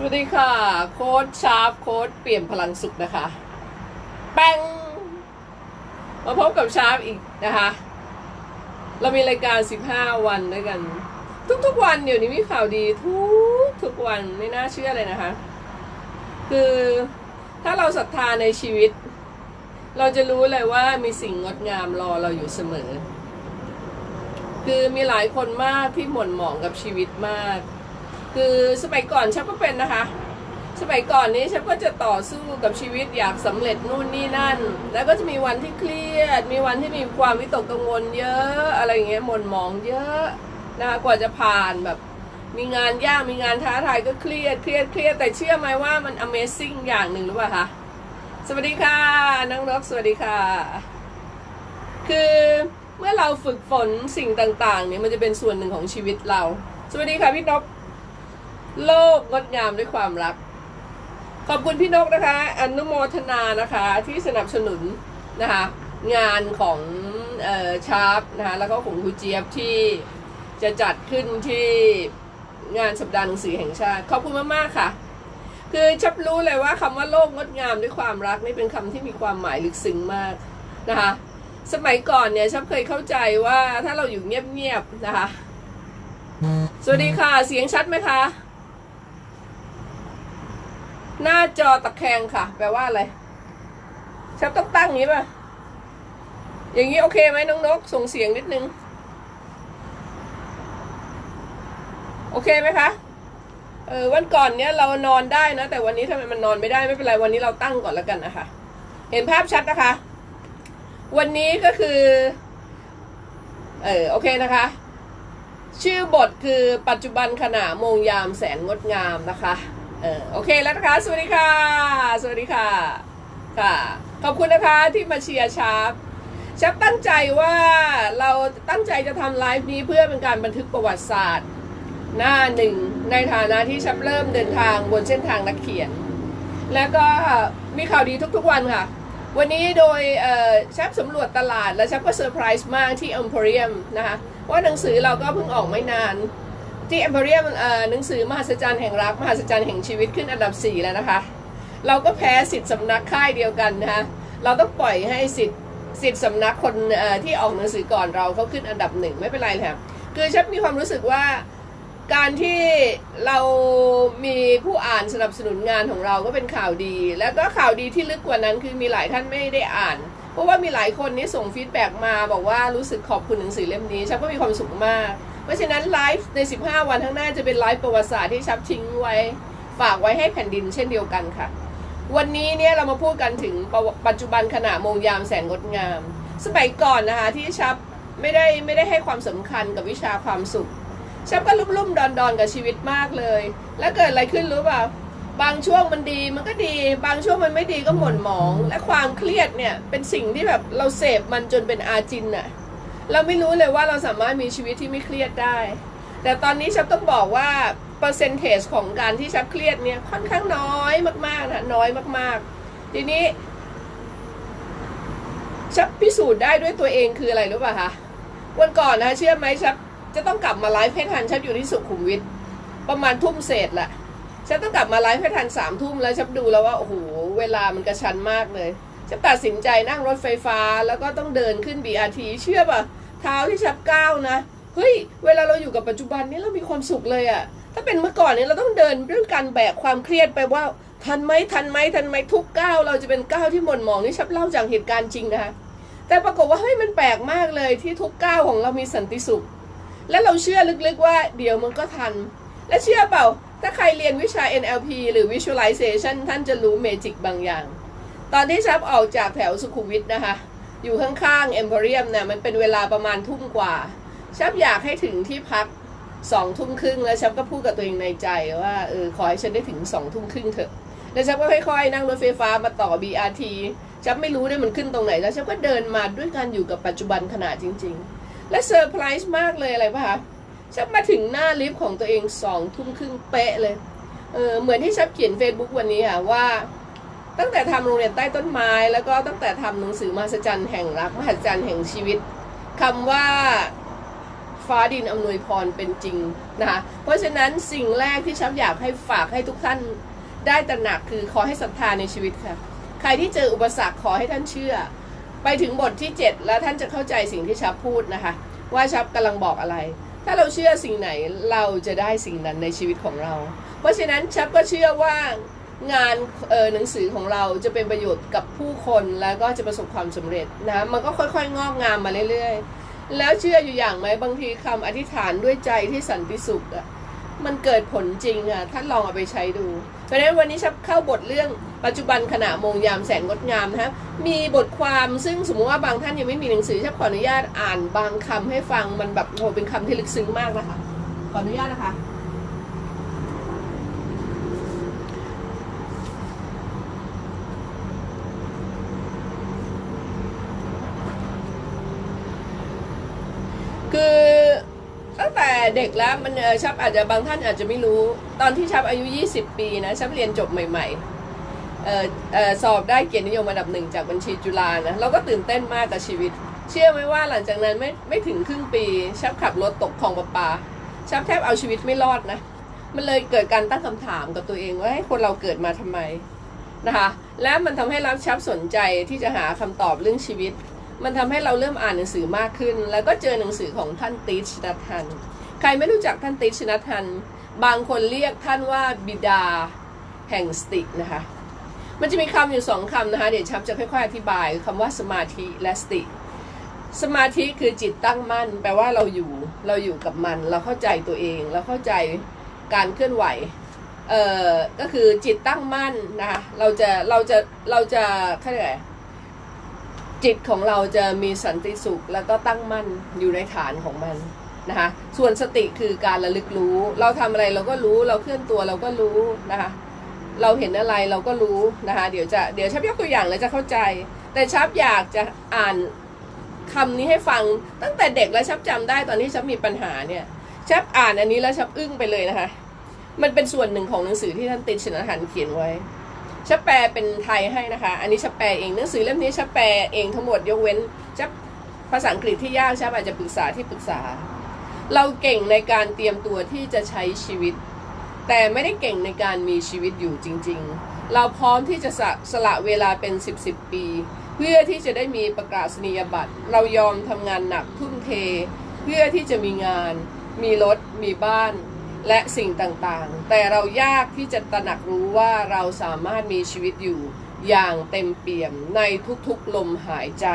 สวัสดีค่ะ โค้ดชาร์ปโค้ดเปลี่ยนพลังสุขนะคะ แป้งมาพบกับชาร์ปอีกนะคะ เรามีรายการ 15 วันด้วยกัน ทุกๆวันเดี๋ยวนี้มีข่าวดีทุกทุกวันไม่น่าเชื่อเลยนะคะ คือถ้าเราศรัทธาในชีวิต เราจะรู้เลยว่ามีสิ่งงดงามรอเราอยู่เสมอ คือมีหลายคนมากที่หม่นหมองกับชีวิตมาก คือสมัยก่อนฉันก็เป็นนะคะ สมัยก่อนนี้ฉันก็จะต่อสู้กับชีวิตอยากสำเร็จนู่นนี่นั่น แล้วก็จะมีวันที่เครียด มีวันที่มีความวิตกกังวลเยอะอะไรอย่างเงี้ยหม่นหมองเยอะนะคะกว่าจะผ่านแบบมีงานยากมีงานท้าทายก็เครียดเครียดเครียดแต่เชื่อไหมว่ามัน Amazing อย่างหนึ่งหรือเปล่าคะสวัสดีค่ะน้องนกสวัสดีค่ะ คือเมื่อเราฝึกฝนสิ่งต่างๆเนี่ยมันจะเป็นส่วนหนึ่งของชีวิตเรา สวัสดีค่ะพี่นก โลกงดงามด้วยความรัก ขอบคุณพี่นกนะคะอนุโมทนานะคะที่สนับสนุนนะคะงานของออชาร์ปนะคะแล้วก็ของครูเจี๊ยบที่จะจัดขึ้นที่งานสัปดาห์หนังสือแห่งชาติ ขอบคุณมากๆค่ะ คือชับรู้เลยว่าคำว่าโลกงดงามด้วยความรักนี่เป็นคำที่มีความหมายลึกซึ้งมากนะคะสมัยก่อนเนี่ยชับเคยเข้าใจว่าถ้าเราอยู่เงียบๆนะคะ สวัสดีค่ะ เสียงชัดไหมคะ หน้าจอตะแคงค่ะ แปลว่าอะไรชับต้องตั้งอย่างนี้ป่ะ อย่างนี้โอเคไหมน้องนก ส่งเสียงนิดนึง โอเคไหมคะ เออวันก่อนเนี้ยเรานอนได้นะ แต่วันนี้ทำไมมันนอนไม่ได้ไม่เป็นไรวันนี้เราตั้งก่อนแล้วกันนะคะ เห็นภาพชัดนะคะ วันนี้ก็คือ เออโอเคนะคะ ชื่อบทคือปัจจุบันขณะโมงยามแสนงดงามนะคะ เออโอเคแล้วนะคะ สวัสดีค่ะ สวัสดีค่ะ ค่ะ ขอบคุณนะคะที่มาเชียร์ชาร์ปชาร์ปตั้งใจว่าเราตั้งใจจะทำไลฟ์นี้เพื่อเป็นการบันทึกประวัติศาสตร์ หน้าหนึ่งในฐานะที่ชับเริ่มเดินทางบนเส้นทางนักเขียน แล้วก็มีข่าวดีทุกๆวันค่ะ วันนี้โดยเออชับสำรวจตลาดและชับก็เซอร์ไพรส์มากที่ Emporium นะคะว่าหนังสือเราก็เพิ่งออกไม่นาน ที่ Emporium เอ่อหนังสือมหัศจรรย์แห่งรักมหัศจรรย์แห่งชีวิตขึ้นอันดับ 4 แล้วนะคะ เราก็แพ้สิทธิ์สำนักค่ายเดียวกันนะคะเราต้องปล่อยให้สิทธิ์สิทธิ์สำนักคนที่ออกหนังสือก่อนเราเขาขึ้นอันดับหนึ่งไม่เป็นไรค่ะคือชับมีความรู้สึกว่าการที่เรามีผู้อ่านสนับสนุนงานของเราก็เป็นข่าวดี แล้วก็ข่าวดีที่ลึกกว่านั้นคือมีหลายท่านไม่ได้อ่าน เพราะว่ามีหลายคนนี่ส่งฟีดแบ็กมาบอกว่ารู้สึกขอบคุณหนังสือเล่มนี้ชับก็มีความสุขมาก เพราะฉะนั้นไลฟ์ใน 15 วันข้างหน้าจะเป็นไลฟ์ประวัติศาสตร์ที่ชับทิ้งไว้ ฝากไว้ให้แผ่นดินเช่นเดียวกันค่ะ วันนี้เนี่ยเรามาพูดกันถึงประวัติปัจจุบันขณะโมงยามแสนงดงาม สมัยก่อนนะคะที่ชับไม่ได้ไม่ได้ให้ความสำคัญกับวิชาความสุขชับก็ลุ่มๆดอนๆกับชีวิตมากเลย แล้วเกิดอะไรขึ้นรู้เปล่าบางช่วงมันดีมันก็ดี บางช่วงมันไม่ดีก็หม่นหมอง และความเครียดเนี่ยเป็นสิ่งที่แบบเราเสพมันจนเป็นอาจินอะ เราไม่รู้เลยว่าเราสามารถมีชีวิตที่ไม่เครียดได้ แต่ตอนนี้ชับต้องบอกว่าเปอร์เซนเทจของการที่ชับเครียดเนี่ยค่อนข้างน้อยมากๆนะน้อยมากๆ ทีนี้ชับพิสูจน์ได้ด้วยตัวเองคืออะไรรู้ป่ะคะวันก่อนนะเชื่อไหมชับจะต้องกลับมาไลฟ์ให้ทันชับอยู่ที่สุขุมวิทประมาณทุ่มเศษแหละชับต้องกลับมาไลฟ์ให้ทันสามทุ่มแล้วชับดูแล้วว่าโอ้โหเวลามันกระชันมากเลยชับตัดสินใจนั่งรถไฟฟ้าแล้วก็ต้องเดินขึ้น BRT เชื่อป่ะ เท้าที่ชับก้าวนะเฮ้ยเวลาเราอยู่กับปัจจุบันนี้เรามีความสุขเลยอะถ้าเป็นเมื่อก่อนเนี่ยเราต้องเดินด้วยการแบกความเครียดไปว่า ทันไหมทันไหมทันไหมทุกก้าวเราจะเป็นก้าวที่หม่นหมองนี่ชับเล่าจากเหตุการณ์จริงนะคะแต่ปรากฏว่าเฮ้ยมันแปลกมากเลยที่ทุกก้าวของเรามีสันติสุข และเราเชื่อลึกๆว่าเดี๋ยวมันก็ทัน และเชื่อเปล่า ถ้าใครเรียนวิชา NLP หรือ Visualization ท่านจะรู้เมจิกบางอย่าง ตอนที่ชับออกจากแถวสุขุมวิทนะคะ อยู่ข้างๆ Emporium เนี่ยมันเป็นเวลาประมาณทุ่มกว่าชับอยากให้ถึงที่พักสองทุ่มครึ่งแล้วชับก็พูดกับตัวเองในใจว่าเออขอให้ฉันได้ถึงสองทุ่มครึ่งเถอะแล้วชับก็ค่อยๆนั่งรถไฟฟ้ามาต่อ BRT ชับไม่รู้ด้วยมันขึ้นตรงไหน แล้วชับก็เดินมาด้วยการอยู่กับปัจจุบันขณะจริง ๆ และเซอร์ไพรส์มากเลยอะไรป่ะคะชับมาถึงหน้าลิฟต์ของตัวเองสองทุ่มครึ่งเป๊ะเลยเออเหมือนที่ชับเขียน Facebook วันนี้ค่ะว่า ตั้งแต่ทำโรงเรียนใต้ต้นไม้ แล้วก็ตั้งแต่ทำหนังสือมหัศจรรย์แห่งรักมหัศจรรย์แห่งชีวิตคำว่าฟ้าดินอำนวยพรเป็นจริงนะคะเพราะฉะนั้นสิ่งแรกที่ชับอยากให้ฝากให้ทุกท่านได้ตระหนักคือขอให้ศรัทธาในชีวิตค่ะ ใครที่เจออุปสรรคขอให้ท่านเชื่อ ไปถึงบทที่ 7 แล้วท่านจะเข้าใจสิ่งที่ชับพูดนะคะ ว่าชับกำลังบอกอะไร ถ้าเราเชื่อสิ่งไหนเราจะได้สิ่งนั้นในชีวิตของเรา เพราะฉะนั้นชับก็เชื่อว่า งานเออหนังสือของเราจะเป็นประโยชน์กับผู้คนแล้วก็จะประสบความสำเร็จนะมันก็ค่อยๆ งอกงามมาเรื่อยๆ แล้วเชื่ออยู่อย่างไหมบางทีคำอธิษฐานด้วยใจที่สันติสุขอะมันเกิดผลจริงอะท่านลองเอาไปใช้ดูเพราะฉะนั้นวันนี้ชับเข้าบทเรื่องปัจจุบันขณะมงยามแสนงดงามนะครับมีบทความซึ่งสมมติว่าบางท่านยังไม่มีหนังสือชับขออนุญาตอ่านบางคำให้ฟังมันแบบโหเป็นคำที่ลึกซึ้งมากนะคะขออนุญาตนะคะ คือตั้งแต่ เด็กแล้วมันชับอาจจะบางท่านอาจจะไม่รู้ตอนที่ชับอายุ 20 ปีนะชับเรียนจบใหม่ๆสอบได้เกียรตินิยมอันดับหนึ่งจากบัญชีจุฬานะเราก็ตื่นเต้นมากกับชีวิต เชื่อไหมว่าหลังจากนั้นไม่ไม่ถึงครึ่งปี ชับขับรถตกคลองประปา ชับแทบเอาชีวิตไม่รอดนะมันเลยเกิดการตั้งคำถามกับตัวเองว่าให้คนเราเกิดมาทำไมนะคะและมันทำให้เราชับสนใจที่จะหาคำตอบเรื่องชีวิตมันทำให้เราเริ่มอ่านหนังสือมากขึ้น แล้วก็เจอหนังสือของท่านติชนัทัน ใครไม่รู้จักท่านติชนัทัน บางคนเรียกท่านว่าบิดาแห่งสตินะคะ มันจะมีคำอยู่สองคำนะคะ เดี๋ยวชับจะค่อยๆอธิบายคำว่าสมาธิและสติ สมาธิคือจิตตั้งมั่น แปลว่าเราอยู่ เราอยู่กับมัน เราเข้าใจตัวเอง เราเข้าใจการเคลื่อนไหว เอ่อ ก็คือจิตตั้งมั่นนะคะ เราจะ เราจะ เราจะเขาเรียกจิตของเราจะมีสันติสุข แล้วก็ตั้งมั่นอยู่ในฐานของมัน นะคะส่วนสติคือการระลึกรู้ เราทำอะไรเราก็รู้เราเคลื่อนตัวเราก็รู้นะคะเราเห็นอะไรเราก็รู้นะคะเดี๋ยวจะเดี๋ยวชับยกตัวอย่างแล้วจะเข้าใจ แต่ชับอยากจะอ่านคำนี้ให้ฟังตั้งแต่เด็กแล้วชับจำได้ตอนที่ชับมีปัญหาเนี่ยชับอ่านอันนี้แล้วชับอึ้งไปเลยนะคะ มันเป็นส่วนหนึ่งของหนังสือที่ท่านตินชนะหันเขียนไว้ชับแปลเป็นไทยให้นะคะ อันนี้ชับแปลเองหนังสือเล่มนี้ชับแปลเองทั้งหมดยกเว้นชับภาษาอังกฤษที่ยากชับอาจจะปรึกษาที่ปรึกษา เราเก่งในการเตรียมตัวที่จะใช้ชีวิต แต่ไม่ได้เก่งในการมีชีวิตอยู่จริง ๆ เราพร้อมที่จะสละสละเวลาเป็น 10บสปี เพื่อที่จะได้มีประกาศนียบัตร เรายอมทำงานหนักทุ่มเท เพื่อที่จะมีงาน มีรถ มีบ้าน และสิ่งต่างๆ แต่เรายากที่จะตระหนักรู้ว่าเราสามารถมีชีวิตอยู่อย่างเต็มเปี่ยมในทุกๆลมหายใจ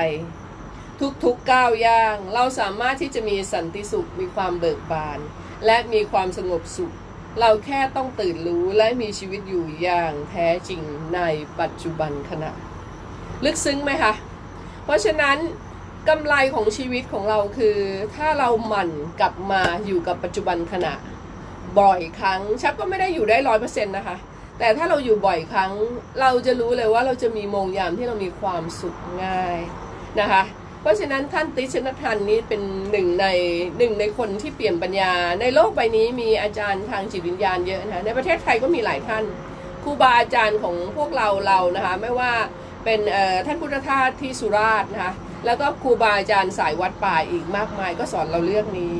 ทุกๆก้าวย่าง เราสามารถที่จะมีสันติสุขมีความเบิกบาน และมีความสงบสุข เราแค่ต้องตื่นรู้และมีชีวิตอยู่อย่างแท้จริงในปัจจุบันขณะ ลึกซึ้งไหมคะเพราะฉะนั้นกำไรของชีวิตของเราคือ ถ้าเราหมั่นกลับมาอยู่กับปัจจุบันขณะ บ่อยครั้งชับก็ไม่ได้อยู่ได้ร้อยเปอร์เซ็นต์นะคะ แต่ถ้าเราอยู่บ่อยครั้ง เราจะรู้เลยว่าเราจะมีโมงยามที่เรามีความสุขง่ายนะคะ เพราะฉะนั้นท่านติชนทันนี้เป็นหนึ่งในหนึ่งในคนที่เปลี่ยนปัญญา ในโลกใบนี้มีอาจารย์ทางจิตวิญญาณเยอะนะคะในประเทศไทยก็มีหลายท่านครูบาอาจารย์ของพวกเราเรานะคะไม่ว่าเป็นเอ่อท่านพุทธทาสที่สุราษฎร์นะคะแล้วก็ครูบาอาจารย์สายวัดป่าอีกมากมายก็สอนเราเรื่องนี้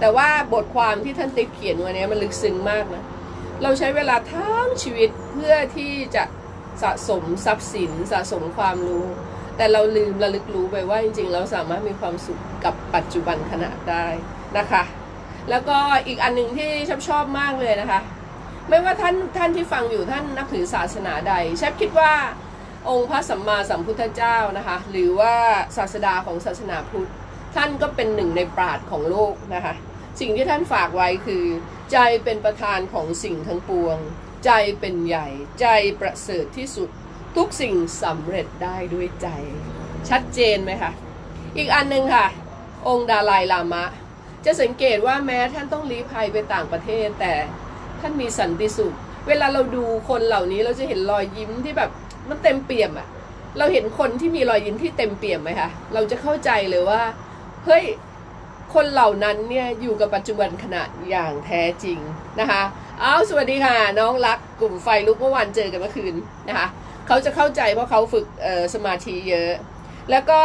แต่ว่าบทความที่ท่านติ๊กเขียนว้เนี้มันลึกซึ้งมากนะเราใช้เวลาทั้งชีวิตเพื่อที่จะสะสมทรัพย์สินสะสมความรู้ แต่เราลืมระลึกรู้ไปว่าจริงๆ เราสามารถมีความสุขกับปัจจุบันขณะได้นะคะ แล้วก็อีกอันหนึ่งที่ชอบชอบมากเลยนะคะ ไม่ว่าท่านท่านที่ฟังอยู่ท่านนับถือศาสนาใดชับคิดว่าองค์พระสัมมาสัมพุทธเจ้านะคะ หรือว่าศาสดาของศาสนาพุทธ ท่านก็เป็นหนึ่งในปราดของโลกนะคะ สิ่งที่ท่านฝากไว้คือ ใจเป็นประธานของสิ่งทั้งปวง ใจเป็นใหญ่ ใจประเสริฐที่สุด ทุกสิ่งสำเร็จได้ด้วยใจ ชัดเจนไหมคะ อีกอันหนึ่งค่ะ องค์ดาลายลามะ จะสังเกตว่าแม้ท่านต้องลี้ภัยไปต่างประเทศ แต่ท่านมีสันติสุข เวลาเราดูคนเหล่านี้เราจะเห็นรอยยิ้มที่แบบมันเต็มเปี่ยมอะเราเห็นคนที่มีรอยยิ้มที่เต็มเปี่ยมไหมคะ เราจะเข้าใจเลยว่า เฮ้ย คนเหล่านั้นเนี่ยอยู่กับปัจจุบันขณะอย่างแท้จริงนะคะ เอาสวัสดีค่ะ น้องรักกลุ่มไฟลุกเมื่อวานเจอกันเมื่อคืนนะคะ เขาจะเข้าใจเพราะเขาฝึกสมาธิเยอะ แล้วก็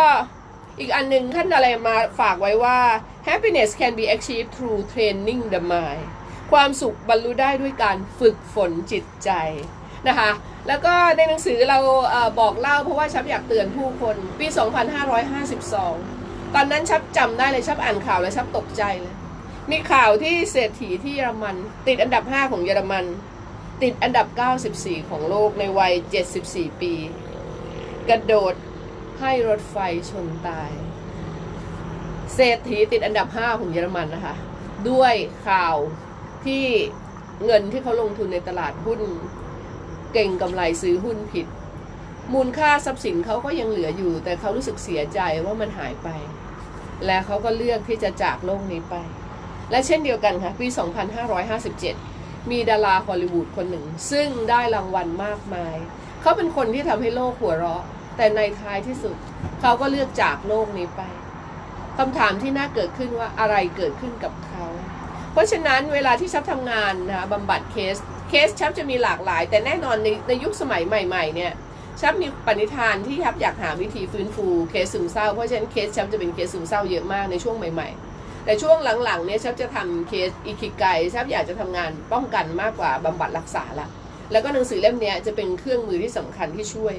อีกอันหนึ่งท่านอะไรมาฝากไว้ว่า happiness can be achieved through training the mind ความสุขบรรลุได้ด้วยการฝึกฝนจิตใจนะคะ แล้วก็ในหนังสือเราอบอกเล่าเพราะว่าชับอยากเตือนผู้คนปี 2552 ตอนนั้นชับจำได้เลยชับอ่านข่าวแล้วชับตกใจเลย มีข่าวที่เศรษฐีที่เยอรมัน ติดอันดับ 5 ของเยอรมัน ติดอันดับ 94 ของโลกในวัย 74 ปี กระโดดให้รถไฟชนตาย เศรษฐีติดอันดับ 5 ของเยอรมันนะคะ ด้วยข่าวที่เงินที่เขาลงทุนในตลาดหุ้น เก่งกำไรซื้อหุ้นผิด มูลค่าทรัพย์สินเขาก็ยังเหลืออยู่ แต่เขารู้สึกเสียใจว่ามันหายไป และเขาก็เลือกที่จะจากโลกนี้ไป และเช่นเดียวกันค่ะ ปี 2557 มีดาราฮอลลีวูดคนหนึ่ง ซึ่งได้รางวัลมากมาย เขาเป็นคนที่ทำให้โลกหัวเราะ แต่ในท้ายที่สุด เขาก็เลือกจากโลกนี้ไปคำถามที่น่าเกิดขึ้นว่าอะไรเกิดขึ้นกับเขา เพราะฉะนั้นเวลาที่ชับทำงานนะบำบัดเคส เคสชับจะมีหลากหลาย แต่แน่นอนในในยุคสมัยใหม่ๆเนี่ยชับมีปณิธานที่ชับอยากหาวิธีฟื้นฟูเคสซึมเศร้า เพราะฉะนั้นเคสชับจะเป็นเคสซึมเศร้าเยอะมากในช่วงใหม่ ๆ แต่ช่วงหลังๆเนี่ยชับจะทำเคสอิคิไกชับอยากจะทำงานป้องกันมากกว่าบำบัดรักษาละแล้วก็หนังสือเล่มนี้จะเป็นเครื่องมือที่สำคัญที่ช่วย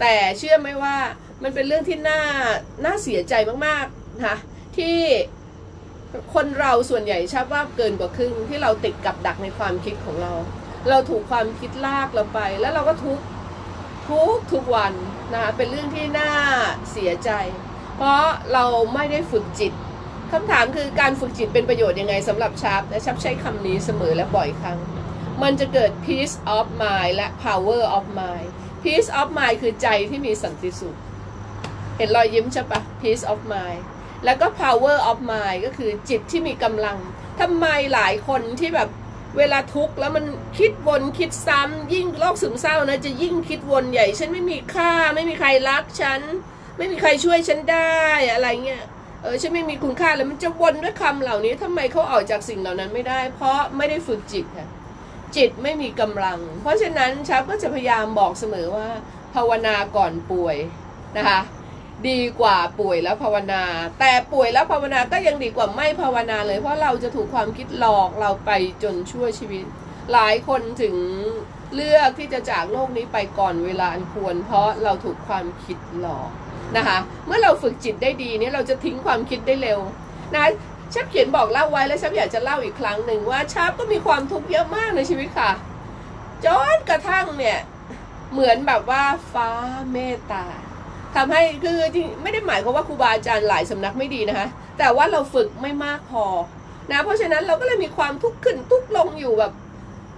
แต่เชื่อไหมว่ามันเป็นเรื่องที่น่าน่าเสียใจมากๆนะคะที่คนเราส่วนใหญ่ชอบว่าเกินกว่าครึ่งที่เราติดกับดักในความคิดของเรา เราถูกความคิดลากเราไป แล้วเราก็ทุกทุกทุกวันนะคะเป็นเรื่องที่น่าเสียใจ เพราะเราไม่ได้ฝึกจิต คำถามคือการฝึกจิตเป็นประโยชน์ยังไงสำหรับชับและชับใช้คำนี้เสมอและบ่อยครั้ง มันจะเกิด peace of mind และ power of mind peace of mind คือใจที่มีสันติสุข เห็นรอยยิ้มใช่ปะ peace of mind แล้วก็ power of mind ก็คือจิตที่มีกำลังทำไมหลายคนที่แบบเวลาทุกข์แล้วมันคิดวนคิดซ้ำยิ่งโรคซึมเศร้านะจะยิ่งคิดวนใหญ่ ฉันไม่มีค่า ไม่มีใครรักฉัน ไม่มีใครช่วยฉันได้อะไรเงี้ย เออฉันไม่มีคุณค่าแล้วมันจะวนด้วยคำเหล่านี้ทำไมเขาออกจากสิ่งเหล่านั้นไม่ได้ เพราะไม่ได้ฝึกจิตค่ะจิตไม่มีกำลัง เพราะฉะนั้นชับก็จะพยายามบอกเสมอว่า ภาวนาก่อนป่วยนะคะดีกว่าป่วยแล้วภาวนา แต่ป่วยแล้วภาวนาก็ยังดีกว่าไม่ภาวนาเลย เพราะเราจะถูกความคิดหลอกเราไปจนชั่วชีวิต หลายคนถึงเลือกที่จะจากโลกนี้ไปก่อนเวลาอันควร เพราะเราถูกความคิดหลอก นะคะ เมื่อเราฝึกจิตได้ดีเนี่ยเราจะทิ้งความคิดได้เร็วนะชับเขียนบอกเล่าไว้แล้วชับอยากจะเล่าอีกครั้งหนึ่งว่าชับก็มีความทุกข์เยอะมากในชีวิตค่ะจนกระทั่งเนี่ยเหมือนแบบว่าฟ้าเมตตาทำให้คือจริงไม่ได้หมายความว่าครูบาอาจารย์หลายสำนักไม่ดีนะคะ แต่ว่าเราฝึกไม่มากพอนะเพราะฉะนั้นเราก็เลยมีความทุกข์ขึ้นทุกข์ลงอยู่แบบ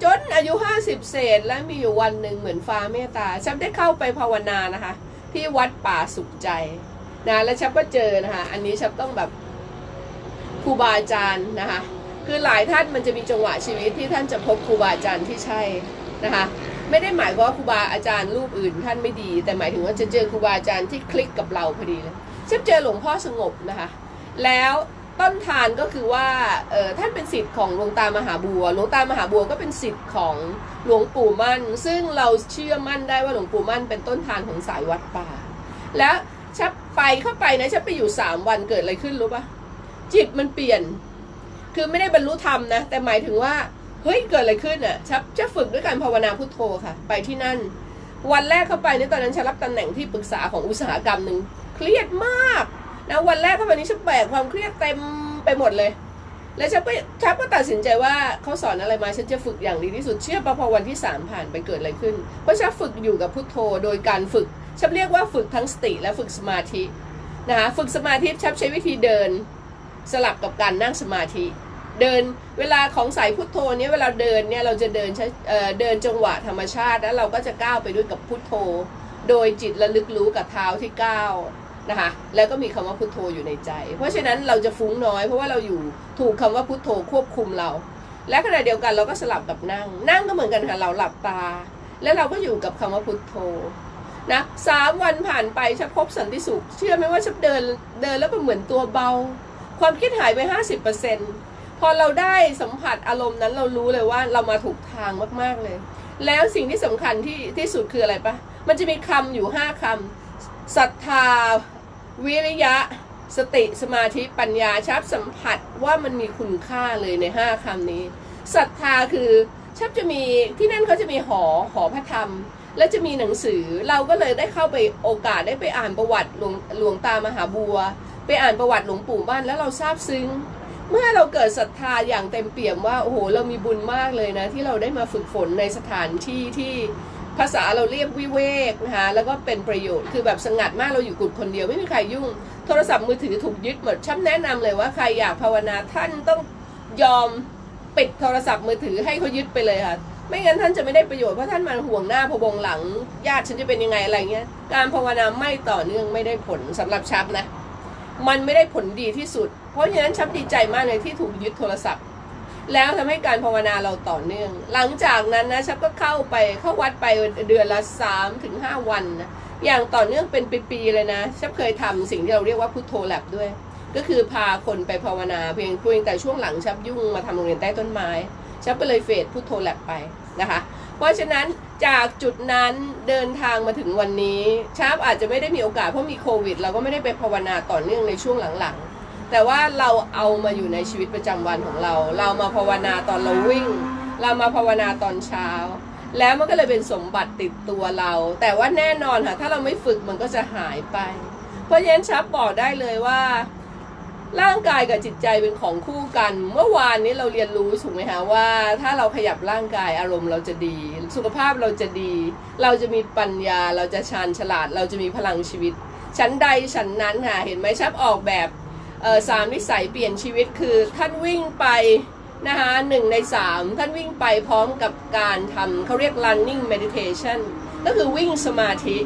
จนอายุ 50 เศษ และมีอยู่วันหนึ่งเหมือนฟ้าเมตตาฉันได้เข้าไปภาวนานะคะ ที่วัดป่าสุขใจนะแล้วฉันก็เจอนะคะ อันนี้ฉันต้องแบบครูบาอาจารย์นะคะ คือหลายท่านมันจะมีจังหวะชีวิตที่ท่านจะพบครูบาอาจารย์ที่ใช่นะคะ ไม่ได้หมายว่าครูบาอาจารย์รูปอื่น ท่านไม่ดี แต่หมายถึงว่าจะเจอครูบาอาจารย์ที่คลิกกับเราพอดีเลยเช่นเจอหลวงพ่อสงบนะคะ แล้ว ต้นทานก็คือว่าเออท่านเป็นสิทธิ์ของหลวงตามหาบัว หลวงตามหาบัวก็เป็นสิทธิ์ของหลวงปู่มั่น ซึ่งเราเชื่อมั่นได้ว่าหลวงปู่มั่นเป็นต้นทานของสายวัดป่า แล้วชับไปเข้าไปนะชับไปอยู่สามวันเกิดอะไรขึ้นรู้ปะจิตมันเปลี่ยน คือไม่ได้บรรลุธรรมนะ แต่หมายถึงว่าเฮ้ยเกิดอะไรขึ้นอะชับจะฝึกด้วยการภาวนาพุทโธค่ะ ไปที่นั่น วันแรกเข้าไปเนี่ยตอนนั้นฉันรับตำแหน่งที่ปรึกษาของอุตสาหกรรมหนึ่งเครียดมาก นะวันแรกเข้าไปนี้ฉันแบกความเครียดเต็มไปหมดเลย แล้วฉันก็ฉันก็ตัดสินใจว่าเขาสอนอะไรมาฉันจะฝึกอย่างดีที่สุดเชื่อปะพอวันที่สามผ่านไปเกิดอะไรขึ้น เพราะฉันฝึกอยู่กับพุทโธโดยการฝึกฉันเรียกว่าฝึกทั้งสติและฝึกสมาธินะคะฝึกสมาธิฉันใช้วิธีเดินสลับกับการนั่งสมาธิ เดินเวลาของสายพุทโธเนี่ยเวลาเดินเนี่ยเราจะเดินใช้เเดินจังหวะธรรมชาติ แล้วเราก็จะก้าวไปด้วยกับพุทโธ โดยจิตระลึกรู้กับเท้าที่ก้าว นะคะแล้วก็มีคำว่าพุทโธอยู่ในใจ เพราะฉะนั้นเราจะฟุ้งน้อยเพราะว่าเราอยู่ถูกคำว่าพุทโธควบคุมเรา และขณะเดียวกันเราก็สลับกับนั่ง นั่งก็เหมือนกันค่ะเราหลับตา แล้วเราก็อยู่กับคำว่าพุทโธนะสามวันผ่านไปฉันพบสันติสุข เชื่อไหมว่าฉันเดินเดินแล้วมันเหมือนตัวเบา ความคิดหายไปห้าสิบเปอร์เซ็นต์พอเราได้สัมผัสอารมณ์นั้นเรารู้เลยว่าเรามาถูกทางมากๆเลย แล้วสิ่งที่สำคัญที่ที่สุดคืออะไรปะมันจะมีคำอยู่ห้าคำศรัทธา วิริยะ สติสมาธิปัญญาชับสัมผัสว่ามันมีคุณค่าเลยในห้าคำนี้ศรัทธาคือชับจะมีที่นั่นเขาจะมีหอหอพระธรรม และจะมีหนังสือเราก็เลยได้เข้าไปโอกาสได้ไปอ่านประวัติหลวงหลวงตามหาบัว ไปอ่านประวัติหลวงปู่บ้านแล้วเราซาบซึ้ง เมื่อเราเกิดศรัทธาอย่างเต็มเปี่ยมว่าโอ้โหเรามีบุญมากเลยนะ ที่เราได้มาฝึกฝนในสถานที่ที่ ภาษาเราเรียกวิเวกนะคะแล้วก็เป็นประโยชน์คือแบบสงัดมากเราอยู่กุดคนเดียวไม่มีใครยุ่ง โทรศัพท์มือถือถูกยึดหมดชับแนะนำเลยว่าใครอยากภาวนาท่านต้องยอมปิดโทรศัพท์มือถือให้เขายึดไปเลยค่ะไม่งั้นท่านจะไม่ได้ประโยชน์เพราะท่านมาห่วงหน้าพะวงหลังญาติฉันจะเป็นยังไงอะไรเงี้ยการภาวนาไม่ต่อเนื่องไม่ได้ผลสำหรับชับนะ มันไม่ได้ผลดีที่สุด เพราะฉะนั้นชับดีใจมากเลยที่ถูกยึดโทรศัพท์ แล้วทำให้การภาวนาเราต่อเนื่อง หลังจากนั้นนะชับก็เข้าไปเข้าวัดไปเดือนละ3ถึง5วันนะอย่างต่อเนื่องเป็นปีๆเลยนะชับเคยทำสิ่งที่เราเรียกว่าพุทโธแลบด้วย ก็คือพาคนไปภาวนาเพียงเพียงแต่ช่วงหลังชับยุ่งมาทำโรงเรียนใต้ต้นไม้ชับก็เลยเฟดพุทโธแลบไปนะคะ เพราะฉะนั้นจากจุดนั้นเดินทางมาถึงวันนี้ชาร์ปอาจจะไม่ได้มีโอกาสเพราะมีโควิด เราก็ไม่ได้ไปภาวนาต่อเนื่องในช่วงหลังๆ แต่ว่าเราเอามาอยู่ในชีวิตประจำวันของเรา เรามาภาวนาตอนเราวิ่ง เรามาภาวนาตอนเช้า แล้วมันก็เลยเป็นสมบัติติดตัวเรา แต่ว่าแน่นอนค่ะ ถ้าเราไม่ฝึกมันก็จะหายไป เพราะฉะนั้นชับบอกได้เลยว่า ร่างกายกับจิตใจเป็นของคู่กัน เมื่อวานนี้เราเรียนรู้ถูกไหมคะว่า ถ้าเราขยับร่างกายอารมณ์เราจะดี สุขภาพเราจะดี เราจะมีปัญญา เราจะชาญฉลาด เราจะมีพลังชีวิตชั้นใดชั้นนั้นค่ะเห็นไหมชับออกแบบ สามนิสัยเปลี่ยนชีวิตคือท่านวิ่งไปนะคะหนึ่งในสามท่านวิ่งไปพร้อมกับการทำเขาเรียก running meditation ก็คือวิ่งสมาธิ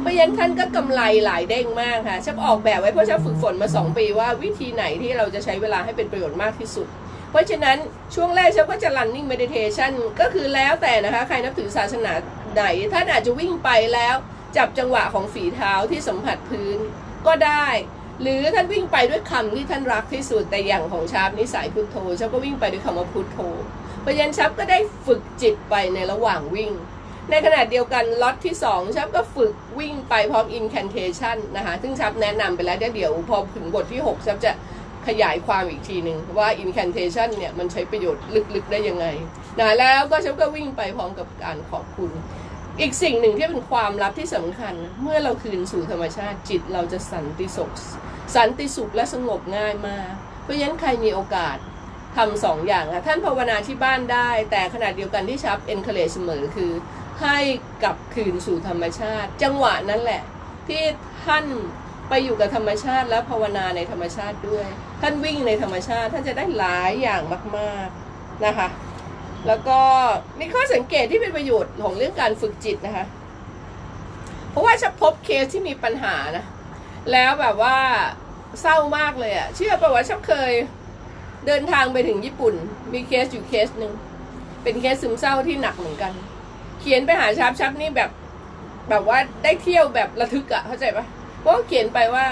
เพราะฉะนั้นท่านก็กำไรหลายเด้งมากค่ะชับออกแบบไว้เพราะชับฝึกฝนมา 2 ปีว่าวิธีไหนที่เราจะใช้เวลาให้เป็นประโยชน์มากที่สุด เพราะฉะนั้นช่วงแรกชับก็จะ running meditation ก็คือแล้วแต่นะคะใครนับถือศาสนาไหนท่านอาจจะวิ่งไปแล้วจับจังหวะของฝีเท้าที่สัมผัสพื้นก็ได้ หรือท่านวิ่งไปด้วยคำที่ท่านรักที่สุดแต่อย่างของชาบนิสัยพุทโธชับก็วิ่งไปด้วยคำว่าพุทโธเพราะฉะนั้นชับก็ได้ฝึกจิตไปในระหว่างวิ่ง ในขณะเดียวกันล็อตที่2ชับก็ฝึกวิ่งไปพร้อม incantation นะคะซึ่งชับแนะนำไปแล้วเดี๋ยวพอถึงบทที่6ชับจะขยายความอีกทีหนึ่งว่า incantation เนี่ยมันใช้ประโยชน์ลึกๆได้ยังไงนะแล้วก็ชับก็วิ่งไปพร้อมกับการขอบคุณ อีกสิ่งหนึ่งที่เป็นความลับที่สำคัญ เมื่อเราคืนสู่ธรรมชาติจิตเราจะสันติสุขสันติสุขและสงบง่ายมาก เพราะฉะนั้นใครมีโอกาสทำสองอย่างค่ะท่านภาวนาที่บ้านได้ แต่ขณะเดียวกันที่ชับเอ็นเคเลเสมอคือ ให้กลับคืนสู่ธรรมชาติ จังหวะนั้นแหละ ที่ท่านไปอยู่กับธรรมชาติและภาวนาในธรรมชาติด้วย ท่านวิ่งในธรรมชาติท่านจะได้หลายอย่างมาก ๆนะคะ แล้วก็มีข้อสังเกตที่เป็นประโยชน์ของเรื่องการฝึกจิตนะคะ เพราะว่าชับพบเคสที่มีปัญหานะ แล้วแบบว่าเศร้ามากเลยอะเชื่อป่ะว่าชับเคยเดินทางไปถึงญี่ปุ่น มีเคสอยู่เคสหนึ่งเป็นเคสซึมเศร้าที่หนักเหมือนกัน เขียนไปหาชับชับนี่แบบแบบว่าได้เที่ยวแบบระทึกอะเข้าใจปะเพราะเขียนไปว่า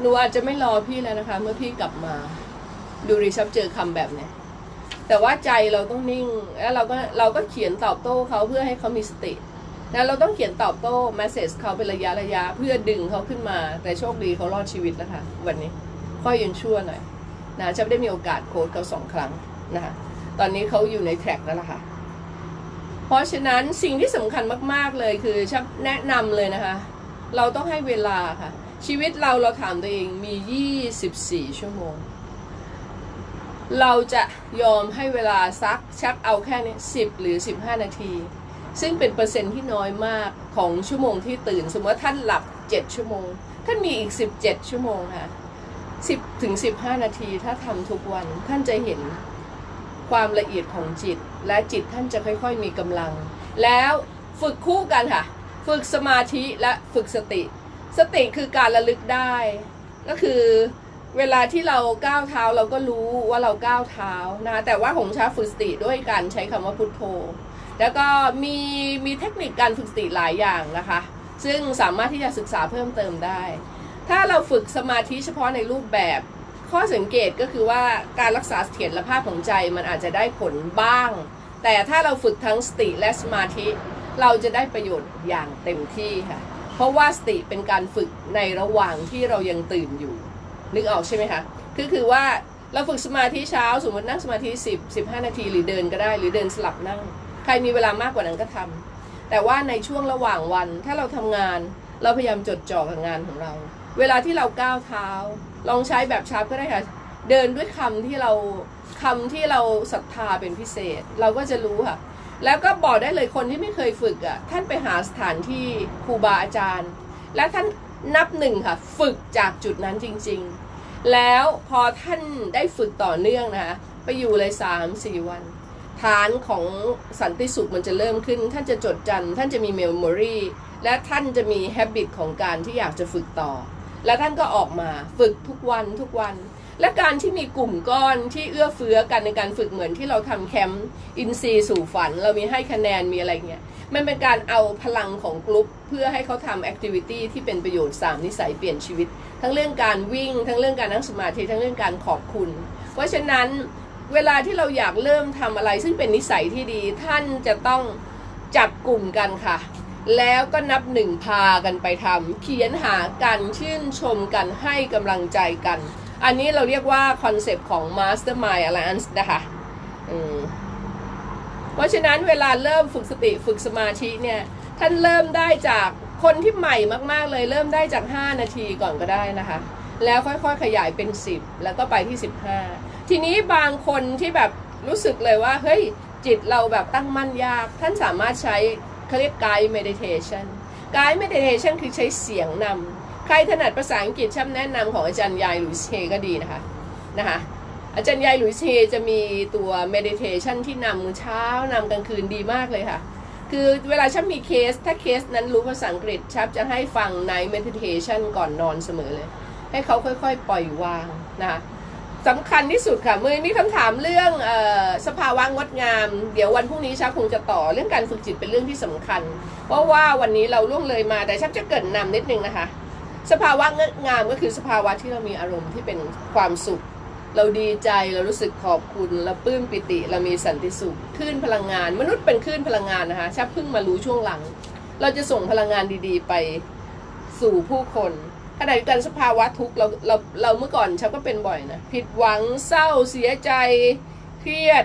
หนูอาจจะไม่รอพี่แล้วนะคะ เมื่อพี่กลับมา ดูดิชับเจอคำแบบเนี้ย แต่ว่าใจเราต้องนิ่ง แล้วเราก็เราก็เขียนตอบโต้เขาเพื่อให้เขามีสติแล้วเราต้องเขียนตอบโต้ m มสเซจเขาเป็นระยะระยะเพื่อดึงเขาขึ้นมา แต่โชคดีเขารอดชีวิตแล้วค่ะ วันนี้ค่อยยังชั่วหน่อยนะจะได้มีโอกาสโค้ดเขาสองครั้งนะคะตอนนี้เขาอยู่ในแทร็กแล้วล่ะค่ะ เพราะฉะนั้นสิ่งที่สำคัญมาก ๆเลยคือชับแนะนำเลยนะคะ เราต้องให้เวลาค่ะ ชีวิตเราเราถามตัวเองมี 24 ชั่วโมง เราจะยอมให้เวลาซักชักเอาแค่นี้10หรือ 15 นาที ซึ่งเป็นเปอร์เซ็นต์ที่น้อยมากของชั่วโมงที่ตื่น สมมติว่าท่านหลับ 7 ชั่วโมง ท่านมีอีก 17 ชั่วโมงค่ะ10ถึง15 นาทีถ้าทำทุกวันท่านจะเห็นความละเอียดของจิต และจิตท่านจะค่อยๆมีกำลัง แล้วฝึกคู่กันค่ะ ฝึกสมาธิและฝึกสติ สติคือการระลึกได้ ก็คือ เวลาที่เราก้าวเท้าเราก็รู้ว่าเราก้าวเท้านะคะแต่ว่าของชาฝึกสติด้วยการใช้คำว่าพุทโธ แล้วก็มีมีเทคนิคการฝึกสติหลายอย่างนะคะ ซึ่งสามารถที่จะศึกษาเพิ่มเติมได้ ถ้าเราฝึกสมาธิเฉพาะในรูปแบบ ข้อสังเกตก็คือว่าการรักษาเสถียรภาพของใจมันอาจจะได้ผลบ้าง แต่ถ้าเราฝึกทั้งสติและสมาธิ เราจะได้ประโยชน์อย่างเต็มที่ค่ะเพราะว่าสติเป็นการฝึกในระหว่างที่เรายังตื่นอยู่ นึกออกใช่ไหมคะคือคือว่าเราฝึกสมาธิเช้า สมมตินั่งสมาธิ10 15 นาทีหรือเดินก็ได้ หรือเดินสลับนั่ง ใครมีเวลามากกว่านั้นก็ทำแต่ว่าในช่วงระหว่างวันถ้าเราทำงานเราพยายามจดจ่อกับงานของเรา เวลาที่เราก้าวเท้า ลองใช้แบบชาร์ปก็ได้ค่ะ เดินด้วยคำที่เราคำที่เราศรัทธาเป็นพิเศษ เราก็จะรู้ค่ะ แล้วก็บอกได้เลยคนที่ไม่เคยฝึกอะท่านไปหาสถานที่ครูบาอาจารย์ และท่านนับหนึ่งค่ะ ฝึกจากจุดนั้นจริง ๆ แล้วพอท่านได้ฝึกต่อเนื่องนะคะไปอยู่เลยสามสี่วัน ฐานของสันติสุขมันจะเริ่มขึ้น ท่านจะจดจำท่านจะมีเมมโมรีและท่านจะมีแฮบิตของการที่อยากจะฝึกต่อ และท่านก็ออกมาฝึกทุกวันทุกวัน และการที่มีกลุ่มก้อนที่เอื้อเฟื้อกันในการฝึกเหมือนที่เราทำแคมป์อินซีสู่ฝัน เรามีให้คะแนนมีอะไรเงี้ยมันเป็นการเอาพลังของกลุ่มเพื่อให้เขาทำแอคทิวิตี้ที่เป็นประโยชน์ 3 นิสัยเปลี่ยนชีวิต ทั้งเรื่องการวิ่ง ทั้งเรื่องการนั่งสมาธิทั้งเรื่องการขอบคุณ เพราะฉะนั้นเวลาที่เราอยากเริ่มทำอะไรซึ่งเป็นนิสัยที่ดีท่านจะต้องจับกลุ่มกันค่ะแล้วก็นับหนึ่งพากันไปทำเขียนหากันชื่นชมกันให้กำลังใจกัน อันนี้เราเรียกว่าคอนเซปต์ของ Mastermind Alliance นะคะเพราะฉะนั้นเวลาเริ่มฝึกสติฝึกสมาธิเนี่ย ท่านเริ่มได้จากคนที่ใหม่มากๆเลย เริ่มได้จาก 5 นาทีก่อนก็ได้นะคะ แล้วค่อยๆขยายเป็น 10 แล้วก็ไปที่ 15 ทีนี้บางคนที่แบบรู้สึกเลยว่า เฮ้ย จิตเราแบบตั้งมั่นยาก ท่านสามารถใช้เขาเรียก guide meditation guide meditation คือใช้เสียงนำ ใครถนัดภาษาอังกฤษช่ำแนะนำของอาจารย์ยายหลุยเชก็ดีนะคะนะคะอาจารย์ยายหลุยเชจะมีตัว meditation ที่นำเช้านำกลางคืนดีมากเลยค่ะ คือเวลาชับมีเคส ถ้าเคสนั้นรู้ภาษาอังกฤษชับจะให้ฟัง night meditation ก่อนนอนเสมอเลย ให้เขาค่อยๆ ปล่อยวางนะคะสำคัญที่สุดค่ะเมื่อมีคำถามเรื่องออสภาวะงดงาม เดี๋ยววันพรุ่งนี้ชับคงจะต่อเรื่องการฝึกจิตเป็นเรื่องที่สำคัญ เพราะว่าวันนี้เราล่วงเลยมาแต่ชับจะเกรินนำนิดนึงนะคะ สภาวะงงามก็คือสภาวะที่เรามีอารมณ์ที่เป็นความสุข เราดีใจเรารู้สึกขอบคุณเราปลื้มปิติเรามีสันติสุขคลื่นพลังงาน มนุษย์เป็นคลื่นพลังงานนะคะชับเพิ่งมารู้ช่วงหลัง เราจะส่งพลังงานดีๆ ไปสู่ผู้คนขณะเดียวกันสภาวะทุกข์เราเราเราเมื่อก่อนชับก็เป็นบ่อยนะผิดหวังเศร้าเสียใจ เครียด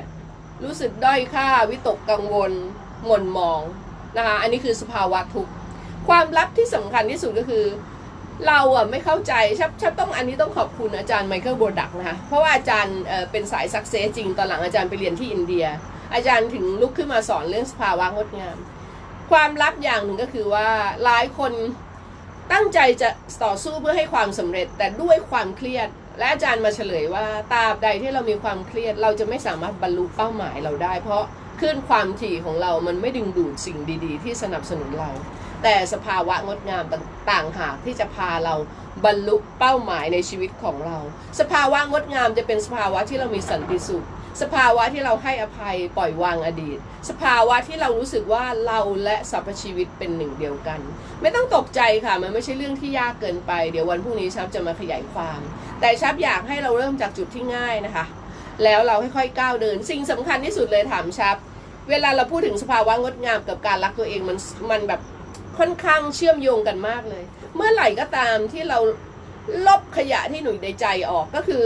รู้สึกด้อยค่า วิตกกังวลหม่นมองนะคะอันนี้คือสภาวะทุกข์ความลับที่สำคัญที่สุดก็คือ เราอะไม่เข้าใจชับชับต้องอันนี้ต้องขอบคุณอาจารย์ไมเคิลโบดักนะคะเพราะว่าอาจารย์เป็นสายสักเซสจริง ตอนหลังอาจารย์ไปเรียนที่อินเดีย อาจารย์ถึงลุกขึ้นมาสอนเรื่องสภาวะงดงาม ความลับอย่างหนึ่งก็คือว่าหลายคนตั้งใจจะต่อสู้เพื่อให้ความสำเร็จ แต่ด้วยความเครียด และอาจารย์มาเฉลยว่าตราบใดที่เรามีความเครียด เราจะไม่สามารถบรรลุเป้าหมายเราได้ เพราะคลื่นความถี่ของเรามันไม่ดึงดูดสิ่งดี ๆ ที่สนับสนุนเรา แต่สภาวะงดงามต่างหากที่จะพาเราบรรลุเป้าหมายในชีวิตของเรา สภาวะงดงามจะเป็นสภาวะที่เรามีสันติสุข สภาวะที่เราให้อภัยปล่อยวางอดีต สภาวะที่เรารู้สึกว่าเราและสรรพชีวิตเป็นหนึ่งเดียวกัน ไม่ต้องตกใจค่ะ มันไม่ใช่เรื่องที่ยากเกินไป เดี๋ยววันพรุ่งนี้ชับจะมาขยายความ แต่ชับอยากให้เราเริ่มจากจุดที่ง่ายนะคะ แล้วเราค่อยๆก้าวเดิน สิ่งสำคัญที่สุดเลยถามชับ เวลาเราพูดถึงสภาวะงดงามกับการรักตัวเองมันมันแบบ ค่อนข้างเชื่อมโยงกันมากเลย เมื่อไหร่ก็ตามที่เราลบขยะที่หนุยในใจออกก็คือ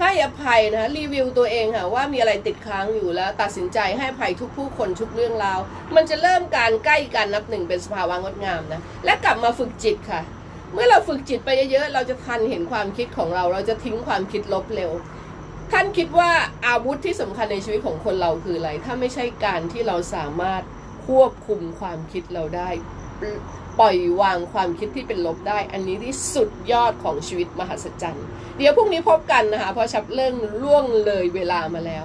ให้อภัยนะคะรีวิวตัวเองค่ะว่ามีอะไรติดค้างอยู่แล้ว ตัดสินใจให้อภัยทุกผู้คนทุกเรื่องราว มันจะเริ่มการใกล้กันนับหนึ่งเป็นสภาวะงดงามนะและกลับมาฝึกจิตค่ะ เมื่อเราฝึกจิตไปเยอะๆเราจะทันเห็นความคิดของเรา เราจะทิ้งความคิดลบเร็ว ท่านคิดว่าอาวุธที่สำคัญในชีวิตของคนเราคืออะไร ถ้าไม่ใช่การที่เราสามารถควบคุมความคิดเราได้ ปล่อยวางความคิดที่เป็นลบได้ อันนี้ที่สุดยอดของชีวิตมหัศจรรย์ เดี๋ยวพรุ่งนี้พบกันนะคะ เพราะชับเรื่องล่วงเลยเวลามาแล้ว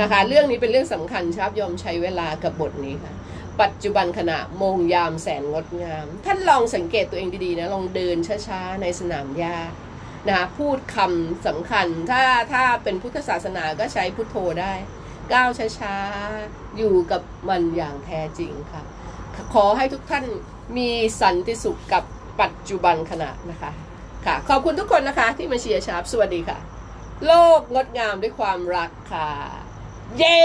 นะคะ เรื่องนี้เป็นเรื่องสำคัญชับยอมใช้เวลากับบทนี้ค่ะ ปัจจุบันขณะมงยามแสนงดงาม ท่านลองสังเกตตัวเองดีๆนะ ลองเดินช้าๆในสนามหญ้านะคะพูดคำสำคัญ ถ้าถ้าเป็นพุทธศาสนาก็ใช้พุทโธได้ ก้าวช้าๆ อยู่กับมันอย่างแท้จริงค่ะ ขอให้ทุกท่าน มีสันติสุขกับปัจจุบันขณะนะคะ ค่ะ ขอบคุณทุกคนนะคะที่มาเชียร์ชาร์ปสวัสดีค่ะ โลกงดงามด้วยความรักค่ะ เย้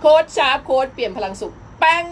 โค้ดชาร์ปโค้ดเปลี่ยนพลังสุขแป้ง